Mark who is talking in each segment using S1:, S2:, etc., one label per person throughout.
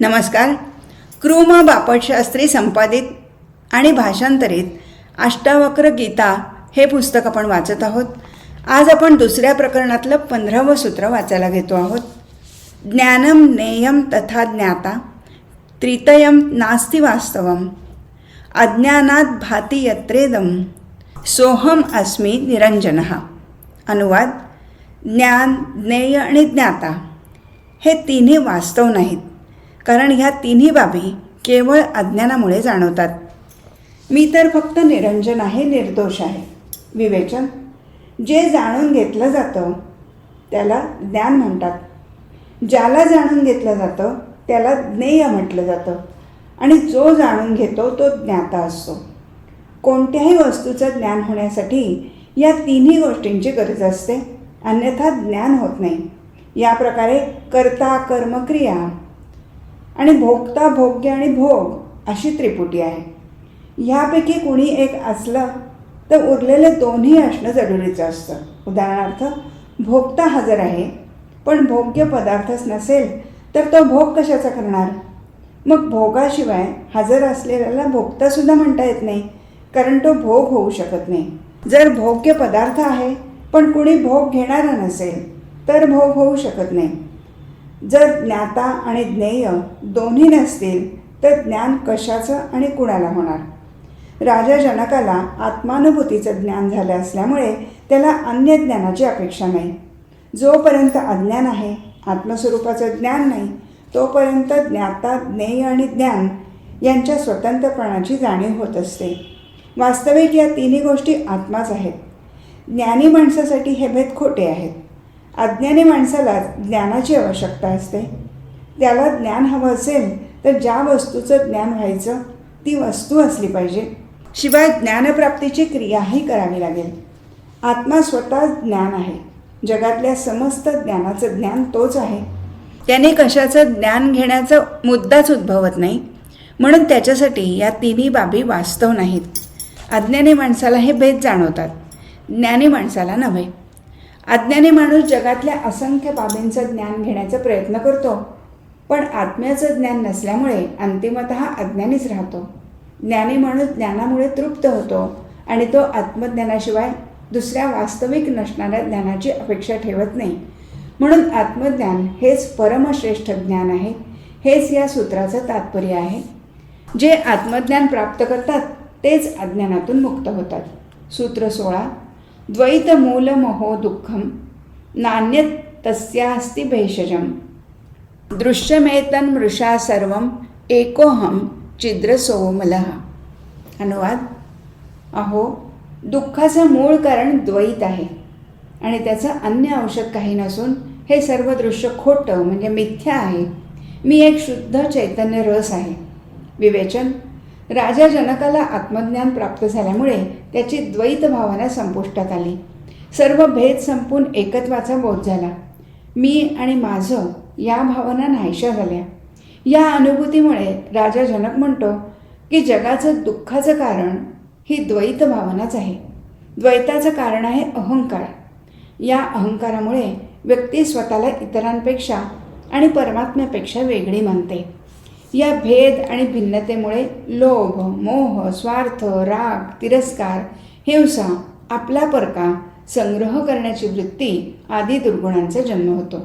S1: नमस्कार. क्रूम बापटशास्त्री संपादित आणि भाषांतरित अष्टावक्र गीता हे पुस्तक आपण वाचत आहोत. आज आपण दुसऱ्या प्रकरणातलं पंधरावं सूत्र वाचायला घेतो आहोत. ज्ञानम नेयम तथा ज्ञाता त्रितयम नास्ति वास्तवम अज्ञानात भाती यत्रेदम सोहम अस्मी निरंजन अनुवाद ज्ञान ज्ञेय आणि ज्ञाता हे तिन्ही वास्तव नाहीत. कारण ह्या तिन्ही बाबी केवळ अज्ञानामुळे जाणवतात. मी तर फक्त निरंजन आहे निर्दोष आहे. विवेचन. जे जाणून घेतलं जातं त्याला ज्ञान म्हणतात. ज्याला जाणून घेतलं जातं त्याला ज्ञेय म्हटलं जातं. आणि जो जाणून घेतो तो ज्ञाता असतो. कोणत्याही वस्तूचं ज्ञान होण्यासाठी या तिन्ही गोष्टींची गरज असते. अन्यथा ज्ञान होत नाही. या प्रकारे कर्ता कर्मक्रिया आणि भोगता भोग्य आणि भोग अशी त्रिपुटी आहे. ह्यापैकी कुणी एक असलं तर उरलेले दोन्ही असणं जरुरीचं असतं. उदाहरणार्थ भोगता हजर आहे पण भोग्य पदार्थच नसेल तर तो भोग कशाचा करणार? मग भोगाशिवाय हजर असलेल्याला भोगतासुद्धा म्हणता येत नाही कारण तो भोग होऊ शकत नाही. जर भोग्य पदार्थ आहे पण कुणी भोग घेणारा नसेल तर भोग होऊ शकत नाही. जर ज्ञाता आणि ज्ञेय दोन्ही नसतील तर ज्ञान कशाचं आणि कुणाला होणार? राजा जनकाला आत्मानुभूतीचं ज्ञान झालं असल्यामुळे त्याला अन्य ज्ञानाची अपेक्षा नाही. जोपर्यंत अज्ञान आहे आत्मस्वरूपाचं ज्ञान नाही तोपर्यंत ज्ञाता ज्ञेय आणि ज्ञान यांच्या स्वतंत्रपणाची जाणीव होत असते. वास्तविक या तिन्ही गोष्टी आत्माच आहेत. ज्ञानी माणसासाठी हे भेद खोटे आहेत. अज्ञानी माणसाला ज्ञानाची आवश्यकता असते. त्याला ज्ञान हवं असेल तर ज्या वस्तूचं ज्ञान व्हायचं ती वस्तू असली पाहिजे. शिवाय ज्ञानप्राप्तीची क्रियाही करावी लागेल. आत्मा स्वतः ज्ञान आहे. जगातल्या समस्त ज्ञानाचं ज्ञान तोच आहे. त्याने कशाचं ज्ञान घेण्याचा मुद्दाच उद्भवत नाही. म्हणून त्याच्यासाठी या तिन्ही बाबी वास्तव नाहीत. अज्ञानी माणसाला हे भेद जाणवतात. ज्ञानी माणसाला नव्हे. अज्ञानी माणूस जगातल्या असंख्य बाबींचं ज्ञान घेण्याचा प्रयत्न करतो. पण आत्म्याचं ज्ञान नसल्यामुळे अंतिमत अज्ञानीच राहतो. ज्ञानी माणूस ज्ञानामुळे तृप्त होतो आणि तो आत्मज्ञानाशिवाय दुसऱ्या वास्तविक नसणाऱ्या ज्ञानाची अपेक्षा ठेवत नाही. म्हणून आत्मज्ञान हेच परमश्रेष्ठ ज्ञान आहे. हेच या सूत्राचं तात्पर्य आहे. जे आत्मज्ञान प्राप्त करतात तेच अज्ञानातून मुक्त होतात. सूत्र सोळा द्वैत दुःखं नान्यत् तस्यास्ति भेषजं दृश्यमेतन्मृषा मृषा सर्वम एकोहम चिद्रसोमलः अनुवाद। अहो दुःखाचं मूळ कारण द्वैत आहे आणि त्याचं अन्य औषध काही नसून हे सर्व दृश्य खोटं म्हणजे मिथ्या आहे. मी एक शुद्ध चैतन्य रस आहे. विवेचन राजा जनकाला आत्मज्ञान प्राप्त झाल्यामुळे त्याची द्वैत भावना संपुष्टात आली. सर्व भेद संपून एकत्वाचा बोध झाला. मी आणि माझं या भावना नाहीशा झाल्या. या अनुभूतीमुळे राजा जनक म्हणतो की जगाचं दुःखाचं कारण ही द्वैत भावनाच आहे. द्वैताचं कारण आहे अहंकार. या अहंकारामुळे व्यक्ती स्वतःला इतरांपेक्षा आणि परमात्म्यापेक्षा वेगळी मानते. या भेद आणि भिन्नतेमुळे लोभ मोह स्वार्थ राग तिरस्कार हिंसा आपला परका संग्रह करण्याची वृत्ती आदी दुर्गुणांचा जन्म होतो.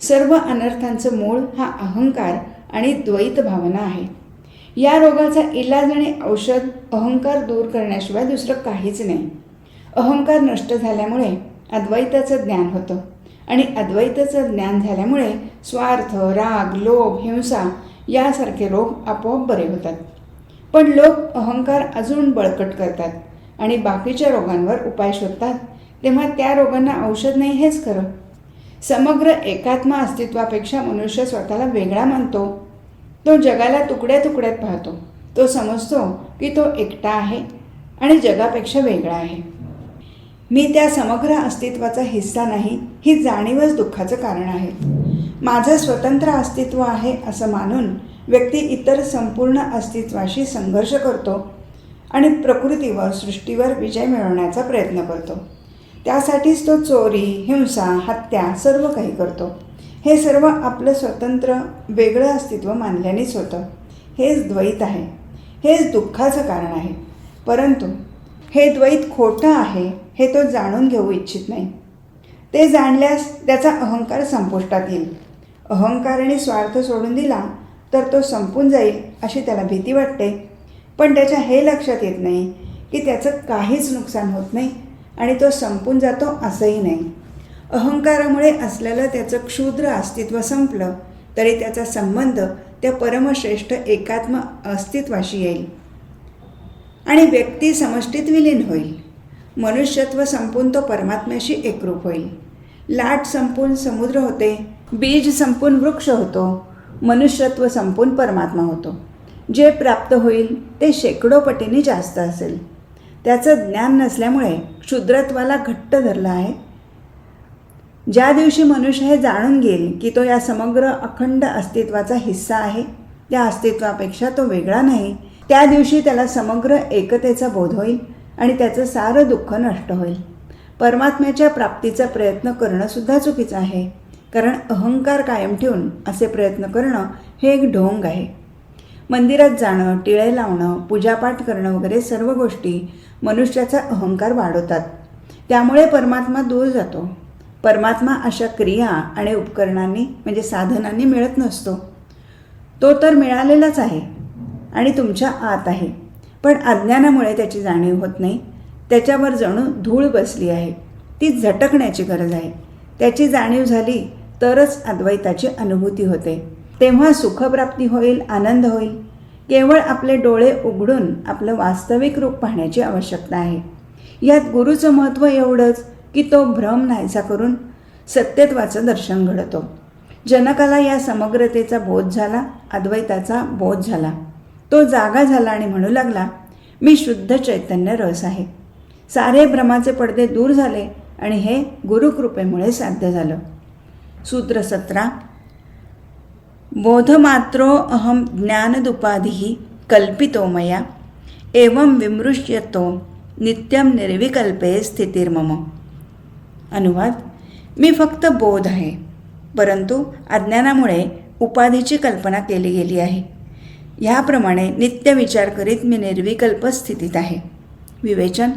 S1: सर्व अनर्थांचं मूळ हा अहंकार आणि द्वैत भावना आहे. या रोगाचा इलाज आणि औषध अहंकार दूर करण्याशिवाय दुसरं काहीच नाही. अहंकार नष्ट झाल्यामुळे अद्वैताचं ज्ञान होतं आणि अद्वैताचं ज्ञान झाल्यामुळे स्वार्थ राग लोभ हिंसा यासारखे रोग आपोआप बरे होतात. पण लोक अहंकार अजून बळकट करतात आणि बाकीच्या रोगांवर उपाय शोधतात. तेव्हा त्या रोगांना औषध नाही हेच खरं. समग्र एकात्मा अस्तित्वापेक्षा मनुष्य स्वतःला वेगळा मानतो. तो जगाला तुकड्या तुकड्यात पाहतो. तो समजतो की तो एकटा आहे आणि जगापेक्षा वेगळा आहे. मी त्या समग्र अस्तित्वाचा हिस्सा नाही ही जाणीवच दुःखाचं कारण आहे. माझं स्वतंत्र अस्तित्व आहे असं मानून व्यक्ती इतर संपूर्ण अस्तित्वाशी संघर्ष करतो आणि प्रकृतीवर सृष्टीवर विजय मिळवण्याचा प्रयत्न करतो. त्यासाठीच तो चोरी हिंसा हत्या सर्व काही करतो. हे सर्व आपलं स्वतंत्र वेगळं अस्तित्व मानल्यानेच होतं. हेच द्वैत आहे. हेच दुःखाचं कारण आहे. परंतु हे द्वैत खोटं आहे हे तो जाणून घेऊ इच्छित नाही. ते जाणल्यास त्याचा अहंकार संपुष्टात येईल. अहंकार आणि स्वार्थ सोडून दिला तर तो संपून जाईल अशी त्याला भीती वाटते. पण त्याच्या हे लक्षात येत नाही की त्याचं काहीच नुकसान होत नाही आणि तो संपून जातो असंही नाही. अहंकारामुळे असलेलं त्याचं क्षुद्र अस्तित्व संपलं तरी त्याचा संबंध त्या परमश्रेष्ठ एकात्म अस्तित्वाशी येईल. आणि व्यक्ती समष्टीत विलीन होईल. मनुष्यत्व संपून तो परमात्म्याशी एकरूप होईल. लाट संपून समुद्र होते बीज संपून वृक्ष होतो मनुष्यत्व संपून परमात्मा होतो. जे प्राप्त होईल ते शेकडो पटीने जास्त असेल. त्याचं ज्ञान नसल्यामुळे क्षुद्रत्वाला घट्ट धरलं आहे. ज्या दिवशी मनुष्य हे जाणून घेईल की तो या समग्र अखंड अस्तित्वाचा हिस्सा आहे त्या अस्तित्वापेक्षा तो वेगळा नाही त्या दिवशी त्याला समग्र एकतेचा बोध होईल आणि त्याचं सारं दुःख नष्ट होईल. परमात्म्याच्या प्राप्तीचा प्रयत्न करणंसुद्धा चुकीचं आहे. कारण अहंकार कायम ठेवून असे प्रयत्न करणं हे एक ढोंग आहे. मंदिरात जाणं टिळे लावणं पूजापाठ करणं वगैरे सर्व गोष्टी मनुष्याचा अहंकार वाढवतात. त्यामुळे परमात्मा दूर जातो. परमात्मा अशा क्रिया आणि उपकरणांनी म्हणजे साधनांनी मिळत नसतो. तो तर मिळालेलाच आहे आणि तुमच्या आत आहे. पण अज्ञानामुळे त्याची जाणीव होत नाही. त्याच्यावर जणू धूळ बसली आहे. ती झटकण्याची गरज आहे. त्याची जाणीव झाली तरच अद्वैताची अनुभूती होते. तेव्हा सुखप्राप्ती होईल आनंद होईल. केवळ आपले डोळे उघडून आपलं वास्तविक रूप पाहण्याची आवश्यकता आहे. यात गुरुचं महत्त्व एवढंच की तो भ्रम नाहीसा करून सत्यत्वाचं दर्शन घडतो. जनकाला या समग्रतेचा बोध झाला अद्वैताचा बोध झाला. तो जागा झाला आणि म्हणू लागला मी शुद्ध चैतन्य रस आहे. सारे भ्रमाचे पडदे दूर झाले आणि हे गुरुकृपेमुळे साध्य झालं. सूत्र सतरा बोधमात्रो अहम ज्ञानदुपाधी कल्पितो मया एवं विमृश्यतो नित्यम निर्विकल्पे स्थितीर्मम। अनुवाद मी फक्त बोध आहे परंतु अज्ञानामुळे उपाधीची कल्पना केली गेली आहे। ह्याप्रमाणे नित्य विचार करीत मी निर्विकल्प स्थितीत आहे। विवेचन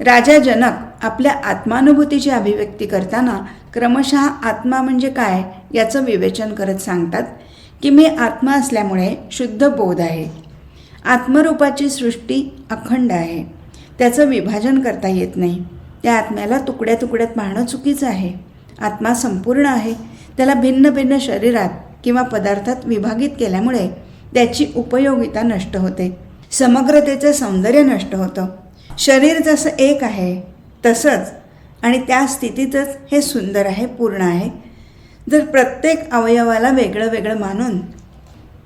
S1: राजा जनक आपल्या आत्मानुभूतीची अभिव्यक्ती करताना क्रमशः आत्मा म्हणजे काय याचं विवेचन करत सांगतात की मी आत्मा असल्यामुळे शुद्ध बोध आहे. आत्मरूपाची सृष्टी अखंड आहे. त्याचं विभाजन करता येत नाही. त्या आत्म्याला तुकड्या तुकड्यात पाहणं चुकीचं आहे. आत्मा संपूर्ण आहे. त्याला भिन्न भिन्न शरीरात किंवा पदार्थात विभागित केल्यामुळे त्याची उपयोगिता नष्ट होते. समग्रतेचं सौंदर्य नष्ट होतं. शरीर जसं एक आहे तसंच आणि त्या स्थितीतच हे सुंदर आहे पूर्ण आहे. जर प्रत्येक अवयवाला वेगळं वेगळं मानून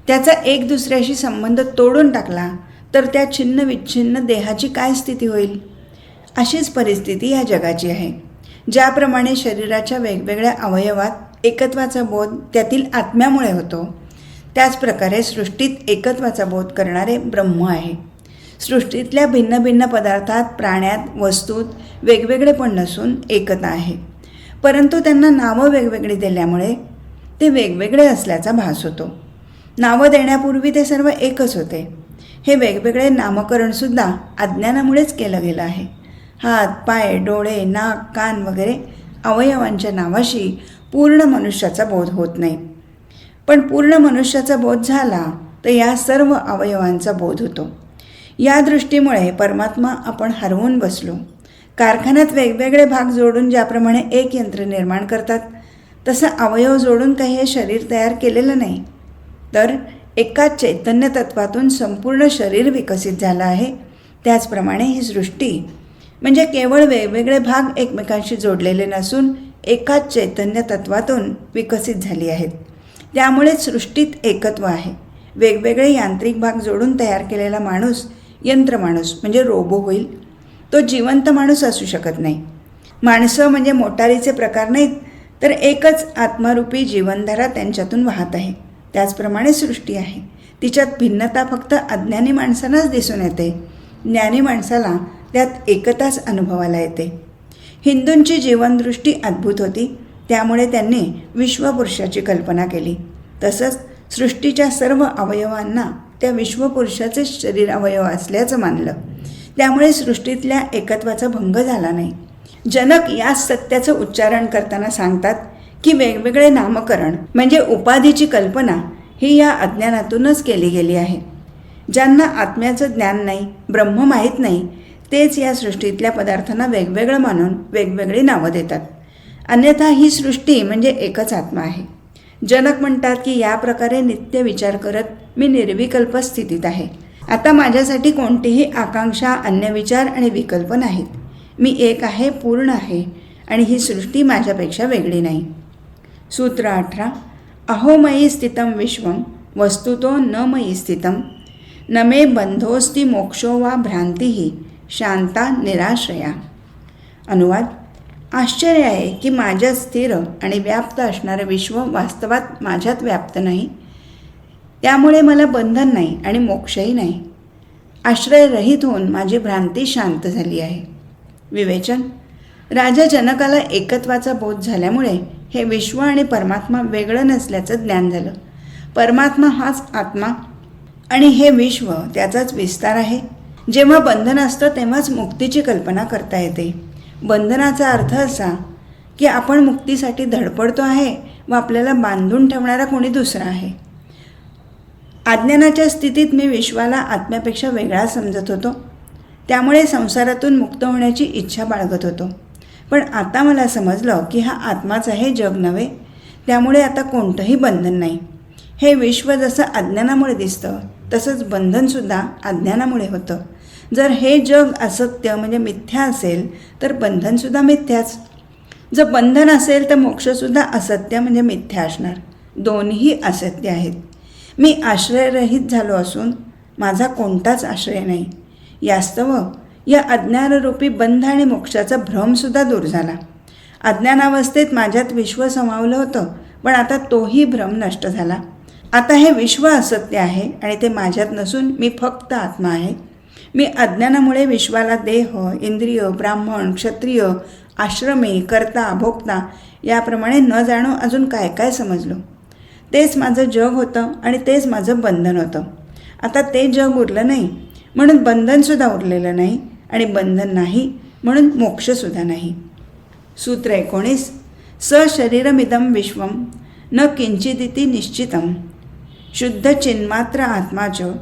S1: त्याचा एक दुसऱ्याशी संबंध तोडून टाकला तर त्या छिन्न विच्छिन्न देहाची काय स्थिती होईल? अशीच परिस्थिती या जगाची आहे. ज्याप्रमाणे शरीराच्या वेगवेगळ्या अवयवात एकत्वाचा बोध त्यातील आत्म्यामुळे होतो त्याचप्रकारे सृष्टीत एकत्वाचा बोध करणारे ब्रह्म आहे. सृष्टीतल्या भिन्न भिन्न पदार्थात प्राण्यात वस्तूत वेगवेगळेपण नसून एकता आहे. परंतु त्यांना नावं वेगवेगळी दिल्यामुळे ते वेगवेगळे असल्याचा भास होतो. नावं देण्यापूर्वी ते सर्व एकच होते. हे वेगवेगळे नामकरणसुद्धा अज्ञानामुळेच केलं गेलं आहे. हात पाय डोळे नाक कान वगैरे अवयवांच्या नावाशी पूर्ण मनुष्याचा बोध होत नाही. पण पूर्ण मनुष्याचा बोध झाला तर या सर्व अवयवांचा बोध होतो. या दृष्टीमुळे परमात्मा आपण हरवून बसलो. कारखान्यात वेगवेगळे भाग जोडून ज्याप्रमाणे एक यंत्र निर्माण करतात तसं अवयव जोडून काही हे शरीर तयार केलेलं नाही. तर एकाच चैतन्य तत्वातून संपूर्ण शरीर विकसित झालं आहे. त्याचप्रमाणे ही सृष्टी. म्हणजे केवळ वेगवेगळे भाग एकमेकांशी जोडलेले नसून एकाच चैतन्य तत्वातून विकसित झाली आहेत. त्यामुळेच सृष्टीत एकत्व आहे. वेगवेगळे यांत्रिक भाग जोडून तयार केलेला माणूस यंत्रमाणूस म्हणजे रोबो होईल. तो जिवंत माणूस असू शकत नाही. माणसं म्हणजे मोटारीचे प्रकार नाहीत तर एकच आत्मरूपी जीवनधारा त्यांच्यातून वाहत आहे. त्याचप्रमाणे सृष्टी आहे. तिच्यात भिन्नता फक्त अज्ञानी माणसांनाच दिसून येते. ज्ञानी माणसाला त्यात एकताच अनुभवाला येते. हिंदूंची जीवनदृष्टी अद्भुत होती. त्यामुळे त्यांनी विश्वपुरुषाची कल्पना केली. तसंच सृष्टीच्या सर्व अवयवांना त्या विश्वपुरुषाचे शरीर अवयव असल्याचं मानलं. त्यामुळे सृष्टीतल्या एकत्वाचा भंग झाला नाही. जनक या सत्याचं उच्चारण करताना सांगतात की वेगवेगळे नामकरण म्हणजे उपाधीची कल्पना ही या अज्ञानातूनच केली गेली आहे. ज्यांना आत्म्याचं ज्ञान नाही ब्रह्म माहीत नाही तेच या सृष्टीतल्या पदार्थांना वेगवेगळं मानून वेगवेगळी नावं देतात. अन्यथा ही सृष्टी म्हणजे एकच आत्मा आहे. जनक म्हणतात की या प्रकारे नित्य विचार करत मी निर्विकल्प स्थितीत आहे. आता माझ्यासाठी कोणतीही आकांक्षा अन्य विचार आणि विकल्प नाहीत. मी एक आहे पूर्ण आहे आणि ही सृष्टी माझ्यापेक्षा वेगळी नाही. सूत्र अठरा. अहोमयी स्थितम विश्वम वस्तुतो न मयी स्थितम न मे बंधोस्ती मोक्षो वा भ्रांतीही शांता निराश्रया. अनुवाद. आश्चर्य आहे की माझ्या स्थिर आणि व्याप्त असणारं विश्व वास्तवात माझ्यात व्याप्त नाही. त्यामुळे मला बंधन नाही आणि मोक्षही नाही. आश्रयरहित होऊन माझी भ्रांती शांत झाली आहे. विवेचन. राजा जनकाला एकत्वाचा बोध झाल्यामुळे हे विश्व आणि परमात्मा वेगळं नसल्याचं ज्ञान झालं. परमात्मा हाच आत्मा आणि हे विश्व त्याचाच विस्तार आहे. जेव्हा बंधन असतं तेव्हाच मुक्तीची कल्पना करता येते. बंधनाचा अर्थ असा की आपण मुक्तीसाठी धडपडतो आहे व आपल्याला बांधून ठेवणारा कोणी दुसरा आहे. अज्ञानाच्या स्थितीत मी विश्वाला आत्म्यापेक्षा वेगळा समजत होतो. त्यामुळे संसारातून मुक्त होण्याची इच्छा बाळगत होतो. पण आता मला समजलं की हा आत्माच आहे जग नव्हे. त्यामुळे आता कोणतंही बंधन नाही. हे विश्व जसं अज्ञानामुळे दिसतं तसंच बंधनसुद्धा अज्ञानामुळे होतं. जर हे जग असत्य म्हणजे मिथ्या असेल तर बंधनसुद्धा मिथ्याच. जर बंधन असेल तर मोक्षसुद्धा असत्य म्हणजे मिथ्या असणार. दोन्ही असत्य आहेत. मी आश्रयरहित झालो असून माझा कोणताच आश्रय नाही. यास्तव या अज्ञानरूपी बंध आणि मोक्षाचा भ्रमसुद्धा दूर झाला. अज्ञानावस्थेत माझ्यात विश्व समावलं होतं पण आता तोही भ्रम नष्ट झाला. आता हे विश्व असत्य आहे आणि ते माझ्यात नसून मी फक्त आत्मा आहे. मी अज्ञानामुळे विश्वाला देह इंद्रिय ब्राह्मण क्षत्रिय आश्रमी कर्ता भोक्ता याप्रमाणे न जाणो अजून काय काय समजलो. तेच माझं जग होतं आणि तेच माझं बंधन होतं. आता ते जग उरलं नाही म्हणून बंधनसुद्धा उरलेलं नाही आणि बंधन नाही म्हणून मोक्षसुद्धा नाही. सूत्र एकोणीस स शरीरमिदं विश्वम न किंचिदिती निश्चितम. शुद्ध चिन्मात्र आत्माचं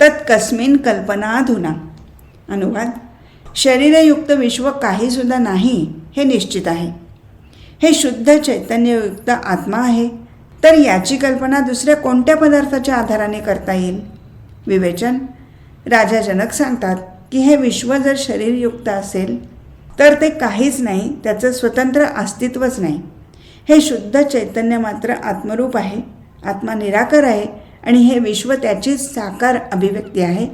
S1: तत्कस्मिन कल्पनाधुना. अनुवाद. शरीरयुक्त विश्व काहीसुद्धा नाही हे निश्चित आहे. हे शुद्ध चैतन्ययुक्त आत्मा आहे तर याची कल्पना दुसऱ्या कोणत्या पदार्थाच्या आधाराने करता येईल? विवेचन. राजा जनक सांगतात की हे विश्व जर शरीरयुक्त असेल तर ते काहीच नाही त्याचं स्वतंत्र अस्तित्वच नाही. हे शुद्ध चैतन्य मात्र आत्मरूप आहे आत्मा निराकार आहे आणि हे विश्व त्याचीच साकार अभिव्यक्ती आहे.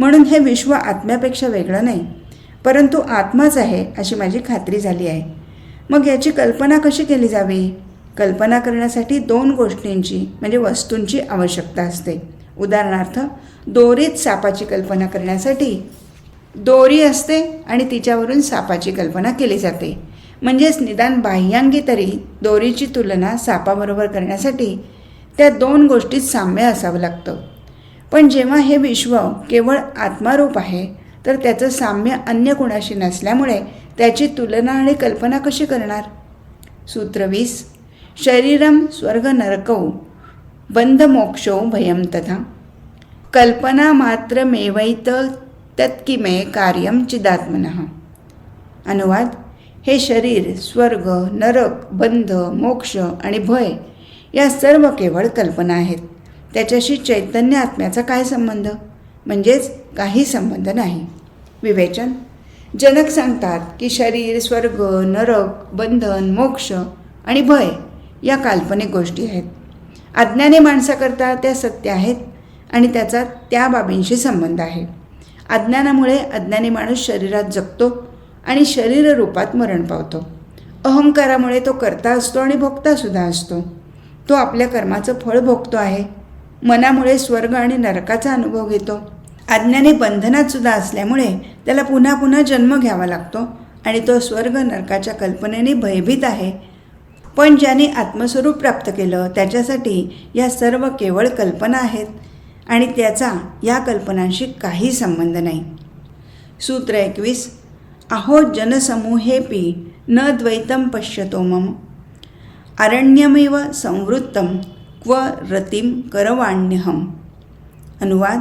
S1: म्हणून हे विश्व आत्म्यापेक्षा वेगळं नाही परंतु आत्माच आहे अशी माझी खात्री झाली आहे. मग याची कल्पना कशी केली जावी? कल्पना करण्यासाठी दोन गोष्टींची म्हणजे वस्तूंची आवश्यकता असते. उदाहरणार्थ दोरीत सापाची कल्पना करण्यासाठी दोरी असते आणि तिच्यावरून सापाची कल्पना केली जाते. म्हणजेच निदान बाह्यांगी तरी दोरीची तुलना सापाबरोबर करण्यासाठी त्या दोन गोष्टीत साम्य असावं लागतं. पण जेव्हा हे विश्व केवळ आत्मारूप आहे तर त्याचं साम्य अन्य कुणाशी नसल्यामुळे त्याची तुलना आणि कल्पना कशी करणार? सूत्र वीस शरीरम स्वर्ग नरकौ बंधमोक्षो भयम तथा. कल्पना मात्र मेवैत तत्किमे कार्यम चिदात्मन. अनुवाद हे शरीर स्वर्ग नरक बंध मोक्ष आणि भय या सर्व केवळ कल्पना आहेत. त्याच्याशी चैतन्य आत्म्याचा काय संबंध? म्हणजेच काही संबंध नाही. विवेचन. जनक सांगतात की शरीर स्वर्ग नरक बंधन मोक्ष आणि भय या काल्पनिक गोष्टी आहेत. अज्ञाने माणसाकरता त्या सत्य आहेत आणि त्याचा त्या बाबींशी संबंध आहे. अज्ञानामुळे अज्ञानी माणूस शरीरात जगतो आणि शरीर रूपात मरण पावतो. अहंकारामुळे तो करता असतो आणि भोगतासुद्धा असतो. तो आपल्या कर्माचं फळ भोगतो आहे. मनामुळे स्वर्ग आणि नरकाचा अनुभव घेतो. आज्ञाने बंधनातसुद्धा असल्यामुळे त्याला पुन्हा पुन्हा जन्म घ्यावा लागतो आणि तो स्वर्ग नरकाच्या कल्पनेने भयभीत आहे. पण ज्याने आत्मस्वरूप प्राप्त केलं त्याच्यासाठी या सर्व केवळ कल्पना आहेत आणि त्याचा या कल्पनांशी काही संबंध नाही. सूत्र एकवीस. अहो जनसमूहेपी न द्वैतम पश्यतो मम. आरण्यमेव संवृत्तम क्व रतिम करवाण्यहम. अनुवाद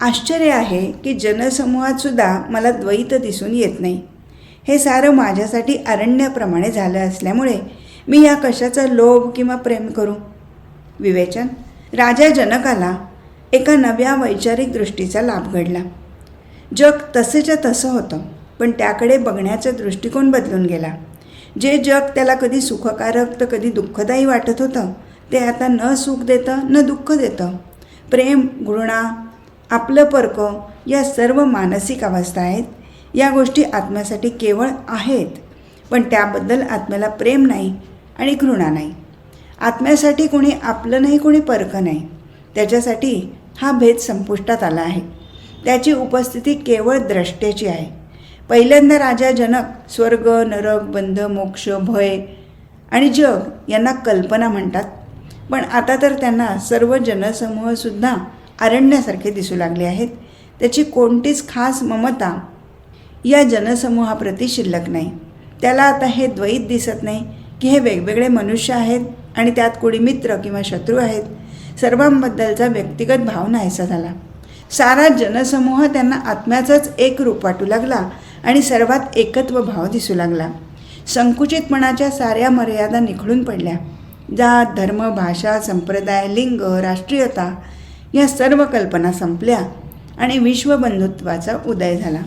S1: आश्चर्य आहे की जनसमूहातसुद्धा मला द्वैत दिसून येत नाही. हे सारं माझ्यासाठी अरण्याप्रमाणे झालं असल्यामुळे मी या कशाचा लोभ किंवा प्रेम करू? विवेचन राजा जनकाला एका नव्या वैचारिक दृष्टीचा लाभ घडला. जग तसेच्या तसं होतं पण त्याकडे बघण्याचा दृष्टिकोन बदलून गेला. जे जग त्याला कधी सुखकारक तर कधी दुःखदायी वाटत होतं ते आता न सुख देतं न दुःख देतं. प्रेम घृणा आपलं पर्क या सर्व मानसिक अवस्था आहेत. या गोष्टी आत्म्यासाठी केवळ आहेत. पण त्याबद्दल आत्म्याला प्रेम नाही आणि घृणा नाही. आत्म्यासाठी कोणी आपलं नाही कोणी परक नाही. त्याच्यासाठी हा भेद संपुष्टात आला आहे. त्याची उपस्थिती केवळ द्रष्ट्याची आहे. पहिल्यांदा राजा जनक स्वर्ग नरक बंध मोक्ष भय आणि जग यांना कल्पना म्हणतात. पण आता तर त्यांना सर्व जनसमूहसुद्धा अरण्यासारखे दिसू लागले आहेत. त्याची कोणतीच खास ममता या जनसमूहाप्रती शिल्लक नाही. त्याला आता हे द्वैत दिसत नाही की हे वेगवेगळे मनुष्य आहेत आणि त्यात कोणी मित्र किंवा शत्रू आहेत. सर्वांबद्दलचा व्यक्तिगत भाव नाहीसा झाला. सारा जनसमूह त्यांना आत्म्याचाच एक रूप वाटू लागला आणि सर्वात एकत्व भाव दिसू लागला. संकुचितपणाच्या साऱ्या मर्यादा निखळून पडल्या. जात धर्म भाषा संप्रदाय लिंग राष्ट्रीयता या सर्व कल्पना संपल्या आणि विश्वबंधुत्वाचा उदय झाला.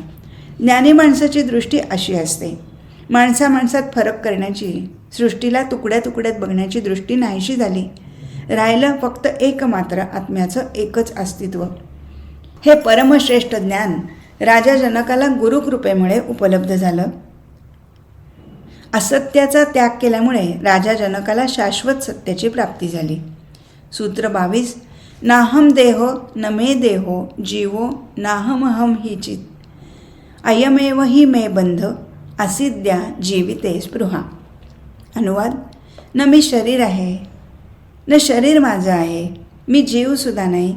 S1: ज्ञानी माणसाची दृष्टी अशी असते. माणसा माणसात फरक करण्याची सृष्टीला तुकड्या तुकड्यात बघण्याची दृष्टी नाहीशी झाली. राहिलं फक्त एकमात्र आत्म्याचं एकच अस्तित्व. हे परमश्रेष्ठ ज्ञान राजा जनकाला गुरुकृपेमुळे उपलब्ध झालं. असत्याचा त्याग केल्यामुळे राजा जनकाला शाश्वत सत्याची प्राप्ती झाली. सूत्र बावीस नाहम देहो न मे देहो जीवो नाहमहम हि चित. अयमेव ही मे बंध असिद्या जीविते स्पृहा. अनुवाद न मी शरीर आहे न शरीर माझं आहे मी जीवसुद्धा नाही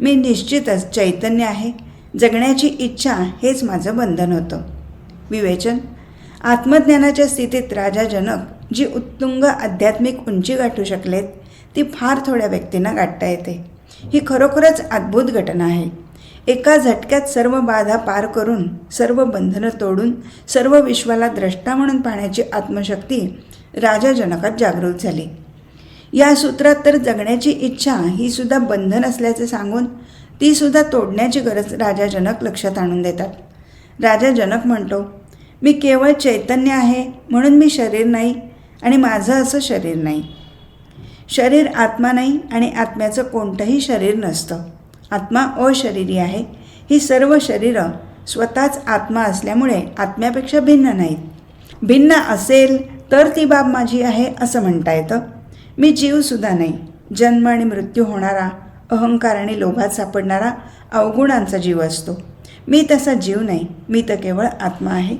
S1: मी निश्चितच चैतन्य आहे जगण्याची इच्छा हेच माझं बंधन होतं. विवेचन. आत्मज्ञानाच्या स्थितीत राजा जनक जी उत्तुंग आध्यात्मिक उंची गाठू शकलेत ती फार थोड्या व्यक्तींना गाठता येते. ही खरोखरच अद्भुत घटना आहे. एका झटक्यात सर्व बाधा पार करून सर्व बंधनं तोडून सर्व विश्वाला द्रष्टा म्हणून पाहण्याची आत्मशक्ती राजा जनकात जागृत झाली. या सूत्रात तर जगण्याची इच्छा ही सुद्धा बंधन असल्याचे सांगून ती सुद्धा तोडण्याची गरज राजा जनक लक्षात आणून देतात. राजा जनक म्हणतो मी केवळ चैतन्य आहे म्हणून मी शरीर नाही आणि माझं असं शरीर नाही. शरीर आत्मा नाही आणि आत्म्याचं कोणतंही शरीर नसतं. आत्मा अशरीरी आहे. ही सर्व शरीरं स्वतःच आत्मा असल्यामुळे आत्म्यापेक्षा भिन्न नाहीत. भिन्न असेल तर ती बाब माझी आहे असं म्हणता येतं. मी जीवसुद्धा नाही. जन्म आणि मृत्यू होणारा अहंकार आणि लोभात सापडणारा अवगुणांचा जीव असतो. मी तसा जीव नाही. मी तर केवळ आत्मा आहे.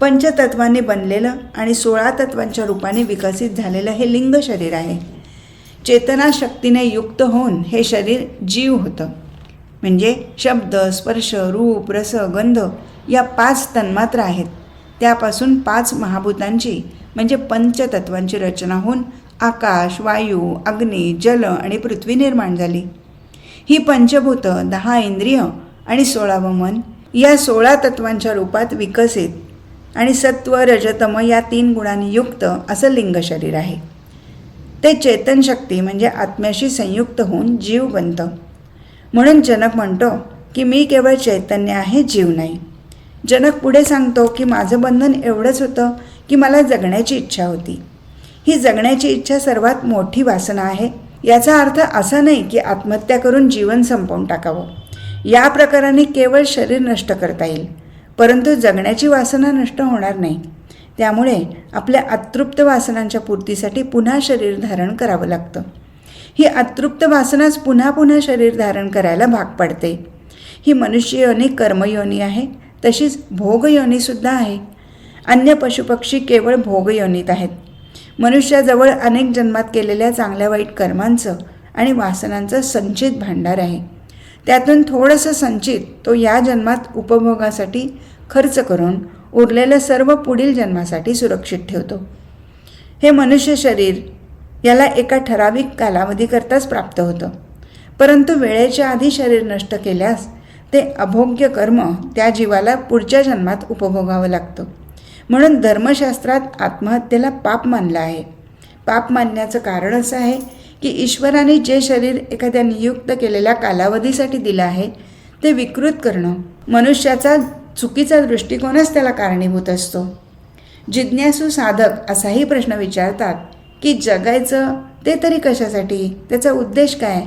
S1: पंचतत्वाने बनलेलं आणि सोळा तत्वांच्या रूपाने विकसित झालेलं हे लिंग शरीर आहे. चेतनाशक्तीने युक्त होऊन हे शरीर जीव होतं. म्हणजे शब्द स्पर्श रूप रस गंध या पाच तन्मात्र आहेत. त्यापासून पाच महाभूतांची म्हणजे पंचतत्वांची रचना होऊन आकाश वायू अग्नी जल आणि पृथ्वी निर्माण झाली. ही पंचभूतं दहा इंद्रिय आणि सोळावं मन या सोळा तत्वांच्या रूपात विकसित आणि सत्व रजतम या तीन गुणांनी युक्त असं लिंग शरीर आहे. ते चेतन शक्ती म्हणजे आत्म्याशी संयुक्त होऊन जीव बनतं म्हणून जनक म्हणतो की मी केवळ चैतन्य आहे जीव नाही. जनक पुढे सांगतो की माझं बंधन एवढंच होतं की मला जगण्याची इच्छा होती. ही जगण्याची इच्छा सर्वात मोठी वासना आहे. याचा अर्थ असा नाही की आत्महत्या करून जीवन संपवून टाकावं. या प्रकाराने केवळ शरीर नष्ट करता येईल परंतु जगण्याची वासना नष्ट होणार नाही. त्यामुळे आपल्या अतृप्त वासनांच्या पूर्तीसाठी पुन्हा शरीर धारण करावं लागतं. ही अतृप्त वासनाच पुन्हा पुन्हा शरीर धारण करायला भाग पडते. ही मनुष्य योनी कर्मयोनी आहे तशीच भोगयोनीसुद्धा आहे. अन्य पशुपक्षी केवळ भोगयोनीत आहेत. मनुष्याजवळ अनेक जन्मात केलेल्या चांगल्या वाईट कर्मांचं आणि वासनांचं संचित भांडार आहे. त्यातून थोडंसं संचित तो या जन्मात उपभोगासाठी खर्च करून उरलेलं सर्व पुढील जन्मासाठी सुरक्षित ठेवतो. हे मनुष्य शरीर याला एका ठराविक कालावधीकरताच प्राप्त होतं. परंतु वेळेच्या आधी शरीर नष्ट केल्यास ते अभोग्य कर्म त्या जीवाला पुढच्या जन्मात उपभोगावं लागतं. म्हणून धर्मशास्त्रात आत्महत्येला पाप मानलं आहे. पाप मानण्याचं कारण असं आहे की ईश्वराने जे शरीर एखाद्या नियुक्त केलेल्या कालावधीसाठी दिलं आहे ते विकृत करणं मनुष्याचा चुकीचा दृष्टिकोनच त्याला कारणीभूत असतो. जिज्ञासू साधक असाही प्रश्न विचारतात की जगायचं ते तरी कशासाठी? त्याचा उद्देश काय?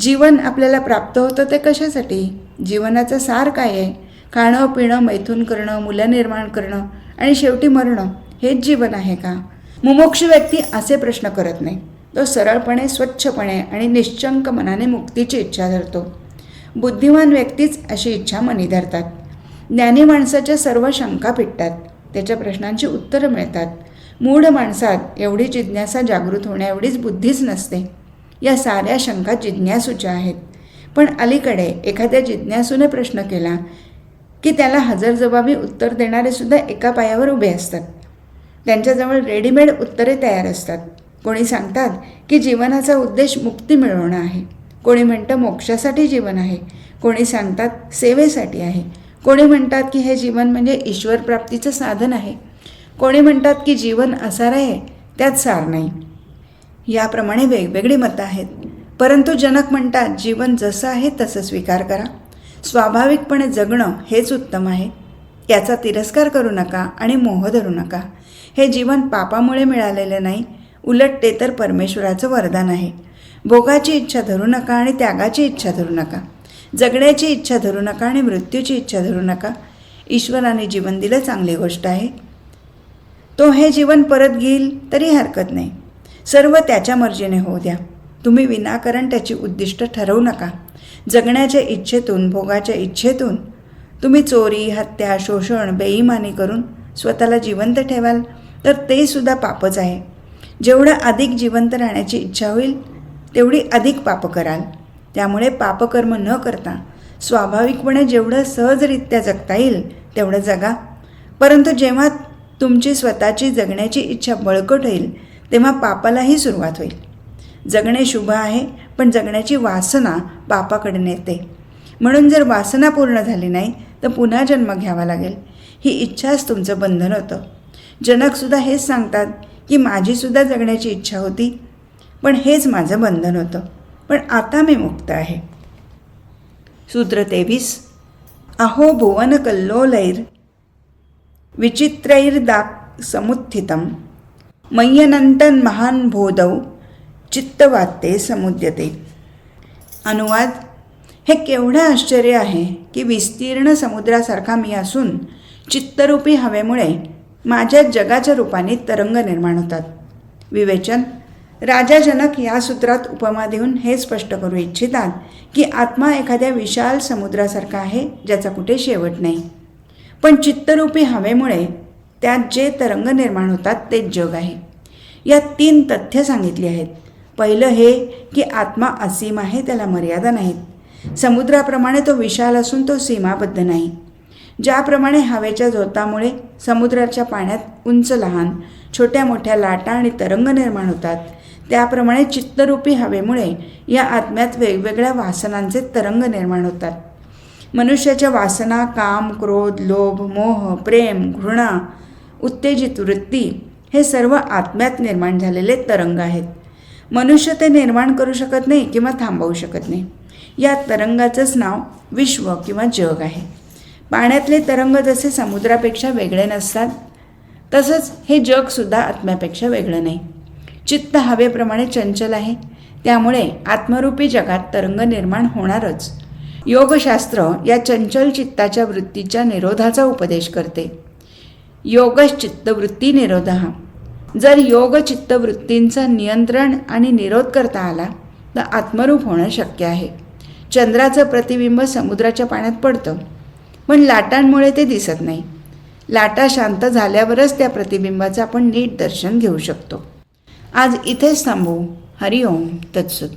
S1: जीवन आपल्याला प्राप्त होतं ते कशासाठी? जीवनाचं सार काय आहे? खाणं पिणं मैथून करणं मुलं निर्माण करणं आणि शेवटी मरणं हेच जीवन आहे का? मुमोक्ष व्यक्ती असे प्रश्न करत नाही. तो सरळपणे स्वच्छपणे आणि निश्चंक मनाने मुक्तीची इच्छा धरतो. बुद्धिमान व्यक्तीच अशी इच्छा मनी धरतात. ज्ञानी माणसाच्या सर्व शंका पिटतात. त्याच्या प्रश्नांची उत्तरं मिळतात. मूढ माणसात एवढी जिज्ञासा जागृत होण्याएवढीच बुद्धीच नसते. या साऱ्या शंका जिज्ञासूच्या आहेत. पण अलीकडे एखाद्या जिज्ञासूने प्रश्न केला की त्याला हजरजबाबी उत्तर देणारे सुद्धा एका पायावर उभे असतात. त्यांच्याजवळ रेडीमेड उत्तरे तयार असतात. कोणी सांगतात की जीवनाचा उद्देश मुक्ती मिळवणं आहे. कोणी म्हणतं मोक्षासाठी जीवन आहे. कोणी सांगतात सेवेसाठी आहे. कोणी म्हणतात की हे जीवन म्हणजे ईश्वर प्राप्तीचं साधन आहे. कोणी म्हणतात की जीवन असार आहे त्यात सार नाही. याप्रमाणे वेगवेगळी मतं आहेत. परंतु जनक म्हणतात जीवन जसं आहे तसं स्वीकार करा. स्वाभाविकपणे जगणं हेच उत्तम आहे. याचा तिरस्कार करू नका आणि मोह धरू नका. हे जीवन पापामुळे मिळालेलं नाही उलट ते तर परमेश्वराचं वरदान आहे. भोगाची इच्छा धरू नका आणि त्यागाची इच्छा धरू नका. जगण्याची इच्छा धरू नका आणि मृत्यूची इच्छा धरू नका. ईश्वराने जीवन दिलं चांगली गोष्ट आहे. तो हे जीवन परत घेईल तरी हरकत नाही. सर्व त्याच्या मर्जीने होऊ द्या. तुम्ही विनाकारण त्याची उद्दिष्ट ठरवू नका. जगण्याच्या इच्छेतून भोगाच्या इच्छेतून तुम्ही चोरी हत्या शोषण बेईमानी करून स्वतःला जिवंत ठेवाल तर ते सुद्धा पापच आहे. जेवढं अधिक जिवंत राहण्याची इच्छा होईल तेवढी अधिक पाप कराल. त्यामुळे पापकर्म न करता स्वाभाविकपणे जेवढं सहजरित्या जगता येईल तेवढं जगा. परंतु जेव्हा तुमची स्वतःची जगण्याची इच्छा बळकट होईल तेव्हा पापालाही सुरुवात होईल. जगणे शुभ आहे पण जगण्याची वासना बापाकडून येते म्हणून जर वासना पूर्ण झाली नाही तर पुन्हा जन्म घ्यावा लागेल. ही इच्छाच तुमचं बंधन होतं. जनकसुद्धा हेच सांगतात की माझीसुद्धा जगण्याची इच्छा होती पण हेच माझं बंधन होतं. पण आता मी मुक्त आहे. सूत्र तेवीस. अहो भुवन कल्लोलैर विचित्रैर्दाक समुत्थितं मय्यनंतन महान भोदौ चित्तवात्ते समुद्यते. अनुवाद हे केवढं आश्चर्य आहे की विस्तीर्ण समुद्रासारखा मी असून चित्तरूपी हवेमुळे माझ्या जगाच्या रूपाने तरंग निर्माण होतात. विवेचन राजा जनक या सूत्रात उपमा देऊन हे स्पष्ट करू इच्छितात की आत्मा एखाद्या विशाल समुद्रासारखा आहे ज्याचा कुठे शेवट नाही. पण चित्तरूपी हवेमुळे त्यात जे तरंग निर्माण होतात ते जग आहे. या तीन तथ्य सांगितली आहेत. पहिलं हे की आत्मा असीम आहे त्याला मर्यादा नाहीत. समुद्राप्रमाणे तो विशाल असून तो सीमाबद्ध नाही. ज्याप्रमाणे हवेच्या झोतामुळे समुद्राच्या पाण्यात उंच लहान छोट्या मोठ्या लाटा आणि तरंग निर्माण होतात त्याप्रमाणे चित्तरूपी हवेमुळे या आत्म्यात वेगवेगळ्या वासनांचे तरंग निर्माण होतात. मनुष्याच्या वासना काम क्रोध लोभ मोह प्रेम घृणा उत्तेजित वृत्ती हे सर्व आत्म्यात निर्माण झालेले तरंग आहेत. मनुष्य ते निर्माण करू शकत नाही किंवा थांबवू शकत नाही. या तरंगाचंच नाव विश्व किंवा जग आहे. पाण्यातले तरंग जसे समुद्रापेक्षा वेगळे नसतात तसंच हे जगसुद्धा आत्म्यापेक्षा वेगळं नाही. चित्त हवेप्रमाणे चंचल आहे. त्यामुळे आत्मरूपी जगात तरंग निर्माण होणारच. योगशास्त्र या चंचल चित्ताच्या वृत्तीच्या निरोधाचा उपदेश करते. योगश्चित्तवृत्ती निरोध जर योग चित्तवृत्तींचं नियंत्रण आणि निरोध करता आला तर आत्मरूप होणं शक्य आहे. चंद्राचं प्रतिबिंब समुद्राच्या पाण्यात पडतं पण लाटांमुळे ते दिसत नाही. लाटा शांत झाल्यावरच त्या प्रतिबिंबाचं आपण नीट दर्शन घेऊ शकतो. आज इथेच थांबू. हरिओम तत्सुत.